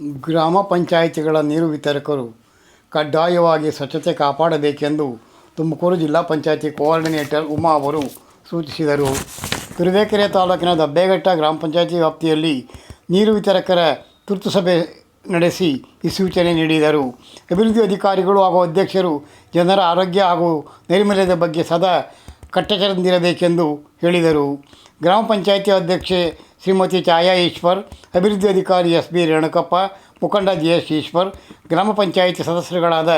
ಗ್ರಾಮ ಪಂಚಾಯಿತಿಗಳ ನೀರು ವಿತರಕರು ಕಡ್ಡಾಯವಾಗಿ ಸ್ವಚ್ಛತೆ ಕಾಪಾಡಬೇಕೆಂದು ತುಮಕೂರು ಜಿಲ್ಲಾ ಪಂಚಾಯಿತಿ ಕೋಆರ್ಡಿನೇಟರ್ ಉಮಾ ಅವರು ಸೂಚಿಸಿದರು. ತುರುವೇಕೆರೆ ತಾಲೂಕಿನ ದಬ್ಬೆಘಟ್ಟ ಗ್ರಾಮ ಪಂಚಾಯಿತಿ ವ್ಯಾಪ್ತಿಯಲ್ಲಿ ನೀರು ವಿತರಕರ ತುರ್ತು ಸಭೆ ನಡೆಸಿ ಈ ಸೂಚನೆ ನೀಡಿದರು. ಅಭಿವೃದ್ಧಿ ಅಧಿಕಾರಿಗಳು ಹಾಗೂ ಅಧ್ಯಕ್ಷರು ಜನರ ಆರೋಗ್ಯ ಹಾಗೂ ನೈರ್ಮಲ್ಯದ ಬಗ್ಗೆ ಸದಾ ಕಟ್ಟೆಚ್ಚರದಿಂದಿರಬೇಕೆಂದು ಹೇಳಿದರು. ಗ್ರಾಮ ಪಂಚಾಯಿತಿ ಅಧ್ಯಕ್ಷೆ ಶ್ರೀಮತಿ ಛಾಯಾ ಈಶ್ವರ್, ಅಭಿವೃದ್ಧಿ ಅಧಿಕಾರಿ ಎಸ್ ಬಿ ರೇಣುಕಪ್ಪ, ಮುಖಂಡ ಜಿ ಎಸ್ ಈಶ್ವರ್, ಗ್ರಾಮ panchayat ಸದಸ್ಯರುಗಳಾದ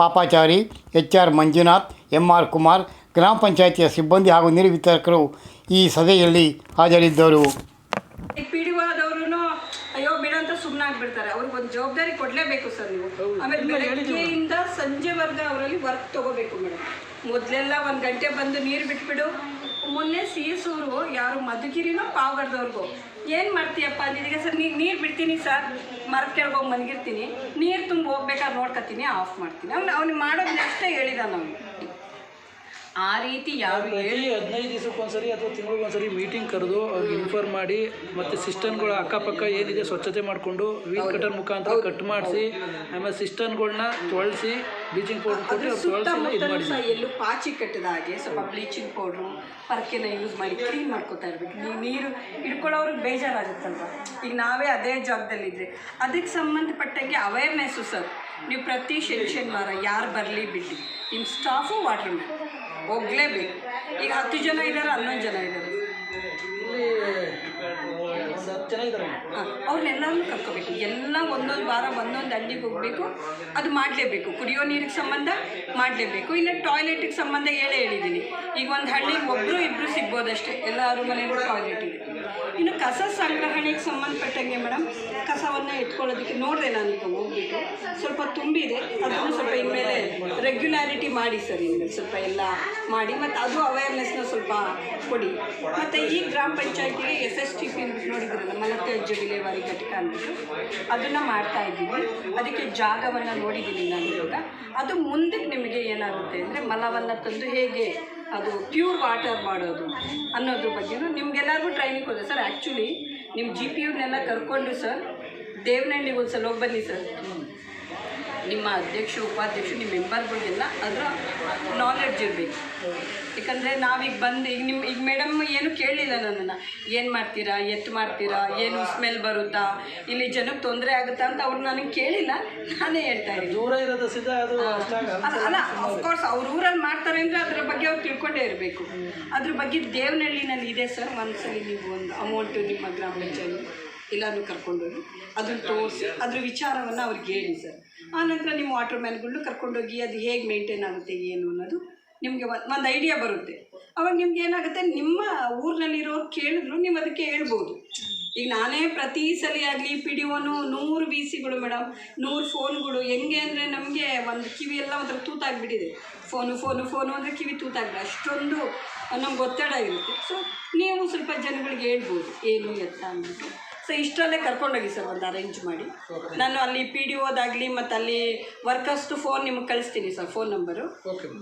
Papachari, H R Manjunath, M R Kumar, ಗ್ರಾಮ ಪಂಚಾಯಿತಿಯ ಸಿಬ್ಬಂದಿ ಹಾಗೂ ನಿರ್ವಿತರಕರು ಈ ಸಭೆಯಲ್ಲಿ ಹಾಜರಿದ್ದರು ಈಗ ಪಿ ಡಿ ಆದವರು ಅಯ್ಯೋ ಬಿಡ ಅಂತ ಸುಮ್ಮನೆ ಆಗ್ಬಿಡ್ತಾರೆ ಅವ್ರಿಗೆ ಒಂದು ಕೊಡಲೇಬೇಕು ಸರ್ ನೀವು. ಆಮೇಲೆ ಬೆಳಗ್ಗೆಯಿಂದ ಸಂಜೆವರೆಗೂ ಅವರಲ್ಲಿ ವರ್ಕ್ ತಗೋಬೇಕು ಮೇಡಮ್ ಮೊದಲೆಲ್ಲ ಒಂದು ಗಂಟೆ ಬಂದು ನೀರು ಬಿಟ್ಬಿಡು. ಮೊನ್ನೆ ಸೀಸೂರು ಯಾರು ಮಧುಗಿರಿನೋ ಪಾವಗಡದವ್ರಿಗೂ ಏನು ಮಾಡ್ತೀಯಪ್ಪ? ಅಂದಿದ್ದೀಗ ಸರ್ ನೀ ನೀರು ಬಿಡ್ತೀನಿ ಸರ್ ಮರದ ಕೆಳಗೆ ಹೋಗಿ ಮಲಗಿರ್ತೀನಿ. ನೀರು ತುಂಬ ಹೋಗ್ಬೇಕಾದ್ರೆ ನೋಡ್ಕೊತೀನಿ ಆಫ್ ಮಾಡ್ತೀನಿ. ಅವ್ನು ಅವ್ನಿಗೆ ಮಾಡೋದು ಅಷ್ಟೇ ಹೇಳಿದ ನಾವು ಆ ರೀತಿ ಯಾರು ಹೇಳಿ ಹದಿನೈದು ದಿವಸಕ್ಕೊಂದ್ಸರಿ ಅಥವಾ ತಿಂಗಳಿಗೊಂದ್ಸರಿ ಮೀಟಿಂಗ್ ಕರೆದು ಅವ್ರಿಗೆ ಇನ್ಫಾರ್ಮ್ ಮಾಡಿ ಮತ್ತು ಸಿಸ್ಟಮ್ಗಳ ಅಕ್ಕಪಕ್ಕ ಏನಿದೆ ಸ್ವಚ್ಛತೆ ಮಾಡಿಕೊಂಡು ವೀಲ್ ಕಟರ್ ಮುಖಾಂತರ ಕಟ್ ಮಾಡಿಸಿ ಆಮೇಲೆ ಸಿಸ್ಟಮ್ಗಳನ್ನ ತೊಳಸಿ ಬ್ಲೀಚಿಂಗ್ ಪೌಡರ್ ಕೊಟ್ಟು ಅವ್ರು ಇದು ಸಹ ಎಲ್ಲೂ ಪಾಚಿ ಕಟ್ಟಿದ ಹಾಗೆ ಸ್ವಲ್ಪ ಬ್ಲೀಚಿಂಗ್ ಪೌಡ್ರು ಪರ್ಕೆನ ಯೂಸ್ ಮಾಡಿ ಕ್ಲೀನ್ ಮಾಡ್ಕೊತಾ ಇರ್ಬೇಕು. ನೀವು ನೀರು ಹಿಡ್ಕೊಳ್ಳೋರಿಗೆ ಬೇಜಾರಾಗುತ್ತಲ್ವ? ಈಗ ನಾವೇ ಅದೇ ಜಾಗದಲ್ಲಿದ್ದರೆ ಅದಕ್ಕೆ ಸಂಬಂಧಪಟ್ಟಂಗೆ ಅವೇರ್ನೆಸ್ಸು ಸರ್. ನೀವು ಪ್ರತಿ ಶನಿ ಶನಿವಾರ ಯಾರು ಬರಲಿ ಬಿಡಿ ನಿಮ್ಮ ಸ್ಟಾಫು ವಾಟರ್ ಮ್ಯಾನ್ ಹೋಗಲೇಬೇಕು. ಈಗ ಹತ್ತು ಜನ ಇದ್ದಾರೆ ಹನ್ನೊಂದು ಜನ ಇದ್ದಾರೆ ಅವ್ರನ್ನೆಲ್ಲರನ್ನೂ ಕರ್ಕೋಬೇಕು. ಎಲ್ಲ ಒಂದೊಂದು ವಾರ ಒಂದೊಂದು ಹಳ್ಳಿಗೆ ಹೋಗಬೇಕು. ಅದು ಮಾಡಲೇಬೇಕು. ಕುಡಿಯೋ ನೀರಿಗೆ ಸಂಬಂಧ ಮಾಡಲೇಬೇಕು. ಇನ್ನು ಟಾಯ್ಲೆಟಿಗೆ ಸಂಬಂಧ ಹೇಳೇ ಹೇಳಿದ್ದೀನಿ ಈಗ ಒಂದು ಹಳ್ಳಿಗೆ ಒಬ್ಬರು ಇಬ್ಬರು ಸಿಗ್ಬೋದಷ್ಟೇ. ಎಲ್ಲರೂ ಮನೆಯಲ್ಲೂ ಟಾಯ್ಲೆಟ್ ಇದೆ. ಇನ್ನು ಕಸ ಸಂಗ್ರಹಣೆಗೆ ಸಂಬಂಧಪಟ್ಟಂಗೆ ಮೇಡಮ್, ಕಸವನ್ನು ಇಟ್ಕೊಳ್ಳೋದಕ್ಕೆ ನೋಡಿದೆ ನಾನು ಹೋಗ್ಬಿಟ್ಟು. ಸ್ವಲ್ಪ ತುಂಬಿದೆ, ಅದನ್ನು ಸ್ವಲ್ಪ ಇನ್ಮೇಲೆ ರೆಗ್ಯುಲಾರಿಟಿ ಮಾಡಿ ಸರ್ ಇನ್ಮೇಲೆ ಸ್ವಲ್ಪ ಎಲ್ಲ ಮಾಡಿ, ಮತ್ತು ಅದು ಅವೇರ್ನೆಸ್ನ ಸ್ವಲ್ಪ ಕೊಡಿ. ಮತ್ತು ಈ ಗ್ರಾಮ ಪಂಚಾಯತಿಗೆ ಎಸ್ ಎಸ್ ಟಿ ಪಿ ನೋಡಿದ್ರಲ್ಲ ಮಲತ್ಯಾಜ್ಯ ವಿಲೇವಾರಿ ಘಟಕ ಅಂದ್ಬಿಟ್ಟು, ಅದನ್ನು ಮಾಡ್ತಾ ಇದ್ದೀವಿ. ಅದಕ್ಕೆ ಜಾಗವನ್ನು ನೋಡಿದ್ದೀನಿ ನಾನು ಇವಾಗ. ಅದು ಮುಂದಕ್ಕೆ ನಿಮಗೆ ಏನಾಗುತ್ತೆ ಅಂದರೆ ಮಲವನ್ನು ತಂದು ಹೇಗೆ ಅದು ಪ್ಯೂರ್ ವಾಟರ್ ಮಾಡೋದು ಅನ್ನೋದ್ರ ಬಗ್ಗೆನೂ ನಿಮ್ಗೆಲ್ಲರಿಗೂ ಟ್ರೈನಿಂಗ್ ಕೊಡೋದು. ಸರ್ ಆ್ಯಕ್ಚುಲಿ ನಿಮ್ಮ ಜಿ ಪಿ ಯುನೆಲ್ಲ ಕರ್ಕೊಂಡು ಸರ್ ದೇವನಹಳ್ಳಿಗೆ ಒಂದು ಸಲ ಹೋಗಿ ಬನ್ನಿ ಸರ್ ನಿಮ್ಮ ಅಧ್ಯಕ್ಷ ಉಪಾಧ್ಯಕ್ಷ ನಿಮ್ಮ ಮೆಂಬರ್ಗಳಿಗೆಲ್ಲ ಅದರ ನಾಲೆಡ್ಜ್ ಇರಬೇಕು. ಯಾಕಂದರೆ ನಾವೀಗ ಬಂದು ಈಗ ನಿಮ್ಮ ಈಗ ಮೇಡಮ್ ಏನು ಕೇಳಲಿಲ್ಲ ನನ್ನನ್ನು. ಏನು ಮಾಡ್ತೀರಾ ಎತ್ತು ಮಾಡ್ತೀರಾ ಏನು ಸ್ಮೆಲ್ ಬರುತ್ತಾ ಇಲ್ಲಿ ಜನಕ್ಕೆ ತೊಂದರೆ ಆಗುತ್ತಾ ಅಂತ ಅವ್ರು ನನಗೆ ಕೇಳಿಲ್ಲ. ನಾನೇ ಹೇಳ್ತಾ ಇದ್ದೀನಿ. ದೂರ ಇರೋದು ಅಲ್ಲ ಅಲ್ಲ ಅಫ್ಕೋರ್ಸ್ ಅವ್ರ ಊರಲ್ಲಿ ಮಾಡ್ತಾರೆ ಅಂದರೆ ಅದ್ರ ಬಗ್ಗೆ ಅವ್ರು ತಿಳ್ಕೊಂಡೇ ಇರಬೇಕು. ಅದ್ರ ಬಗ್ಗೆ ದೇವನಹಳ್ಳಿನಲ್ಲಿ ಇದೆ ಸರ್ ಒಂದ್ಸಲಿ ನೀವು ಒಂದು ಅಮೌಂಟು ನಿಮ್ಮ ಗ್ರಾಮ ಪಂಚಾಯತ್. ಎಲ್ಲಾನು ಕರ್ಕೊಂಡೋಗಿ ಅದನ್ನು ತೋರಿಸಿ, ಅದ್ರ ವಿಚಾರವನ್ನು ಅವ್ರಿಗೆ ಹೇಳಿ ಸರ್. ಆನಂತರ ನಿಮ್ಮ ವಾಟರ್ ಮ್ಯಾನ್ಗಳನ್ನು ಕರ್ಕೊಂಡೋಗಿ ಅದು ಹೇಗೆ ಮೇಂಟೈನ್ ಆಗುತ್ತೆ, ಏನು ಅನ್ನೋದು ನಿಮಗೆ ಒಂದು ಒಂದು ಐಡಿಯಾ ಬರುತ್ತೆ. ಅವಾಗ ನಿಮ್ಗೆ ಏನಾಗುತ್ತೆ, ನಿಮ್ಮ ಊರಿನಲ್ಲಿರೋರು ಕೇಳಿದ್ರು ನೀವು ಅದಕ್ಕೆ ಹೇಳ್ಬೋದು. ಈಗ ನಾನೇ ಪ್ರತಿ ಸಲ ಆಗಲಿ ಪಿ ಡಿ ಒನು ನೂರು ವಿ ಸಿಗಳು ಮೇಡಮ್ ನೂರು ಫೋನ್ಗಳು ಹೆಂಗೆ ಅಂದರೆ ನಮಗೆ ಒಂದು ಕಿವಿ ಎಲ್ಲ ಒಂಥರ ತೂತಾಗಿಬಿಟ್ಟಿದೆ. ಫೋನು ಫೋನು ಫೋನು ಅಂದರೆ ಕಿವಿ ತೂತಾಗಿದೆ ಅಷ್ಟೊಂದು ನಮ್ಗೆ ಒತ್ತಡ ಇರುತ್ತೆ. ಸೊ ನೀವು ಸ್ವಲ್ಪ ಜನಗಳಿಗೆ ಹೇಳ್ಬೋದು, ಏನು ಎತ್ತ ಅಂದ್ಬಿಟ್ಟು ಸೊ ಇಷ್ಟರಲ್ಲೇ ಕರ್ಕೊಂಡೋಗಿ ಸರ್ ಒಂದು ಅರೇಂಜ್ ಮಾಡಿ. ನಾನು ಅಲ್ಲಿ ಪಿ ಡಿ ಓದಾಗಲಿ ಮತ್ತು ಅಲ್ಲಿ ವರ್ಕರ್ಸ್ದು ಫೋನ್ ನಿಮಗೆ ಕಳಿಸ್ತೀನಿ ಸರ್ ಫೋನ್ ನಂಬರು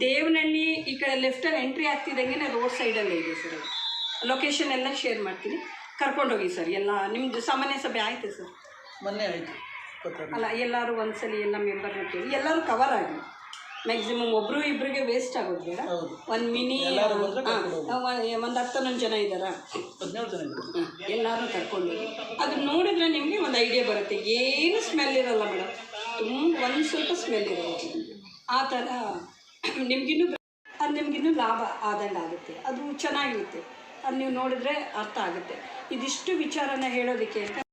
ದೇವನಹಳ್ಳಿ ಈ ಕಡೆ ಲೆಫ್ಟಲ್ಲಿ ಎಂಟ್ರಿ ಆಗ್ತಿದ್ದಂಗೆ ರೋಡ್ ಸೈಡಲ್ಲೇ ಇದೆ ಸರ್. ಲೊಕೇಶನ್ ಎಲ್ಲ ಶೇರ್ ಮಾಡ್ತೀನಿ. ಕರ್ಕೊಂಡೋಗಿ ಸರ್ ಎಲ್ಲ ನಿಮ್ಮದು ಸಾಮಾನ್ಯ ಸಭೆ ಆಯಿತು ಸರ್? ಮೊನ್ನೆ ಆಯಿತು. ಅಲ್ಲ ಎಲ್ಲರೂ ಒಂದ್ಸಲಿ ಎಲ್ಲ ಮೆಂಬರ್ನ ಕೇಳಿ ಎಲ್ಲರೂ ಕವರ್ ಆಗಲಿ ಮ್ಯಾಕ್ಸಿಮಮ್ ಒಬ್ರು ಇಬ್ಬರಿಗೆ ವೇಸ್ಟ್ ಆಗೋದು ಬೇಡ. ಒಂದು ಮಿನಿ ಒಂದು ಹತ್ತೊನ್ನೊಂದು ಜನ ಇದ್ದಾರಾ? ಹದಿನೇಳು ಜನ ಇದ್ದಾರೆ ಎಲ್ಲರೂ ಕರ್ಕೊಂಡು ಅದು ನೋಡಿದ್ರೆ ನಿಮಗೆ ಒಂದು ಐಡಿಯಾ ಬರುತ್ತೆ. ಏನು ಸ್ಮೆಲ್ ಇರಲ್ಲ ಮೇಡಮ್ ತುಂಬ ಒಂದು ಸ್ವಲ್ಪ ಸ್ಮೆಲ್ ಇರಲ್ಲ ಆ ಥರ ನಿಮಗಿನ್ನೂ ಅದು ನಿಮಗಿನ್ನೂ ಲಾಭ ಆದಂಗೆ ಆಗುತ್ತೆ. ಅದು ಚೆನ್ನಾಗಿರುತ್ತೆ. ಅದು ನೀವು ನೋಡಿದ್ರೆ ಅರ್ಥ ಆಗುತ್ತೆ. ಇದಿಷ್ಟು ವಿಚಾರನ ಹೇಳೋದಕ್ಕೆ ಅಂತ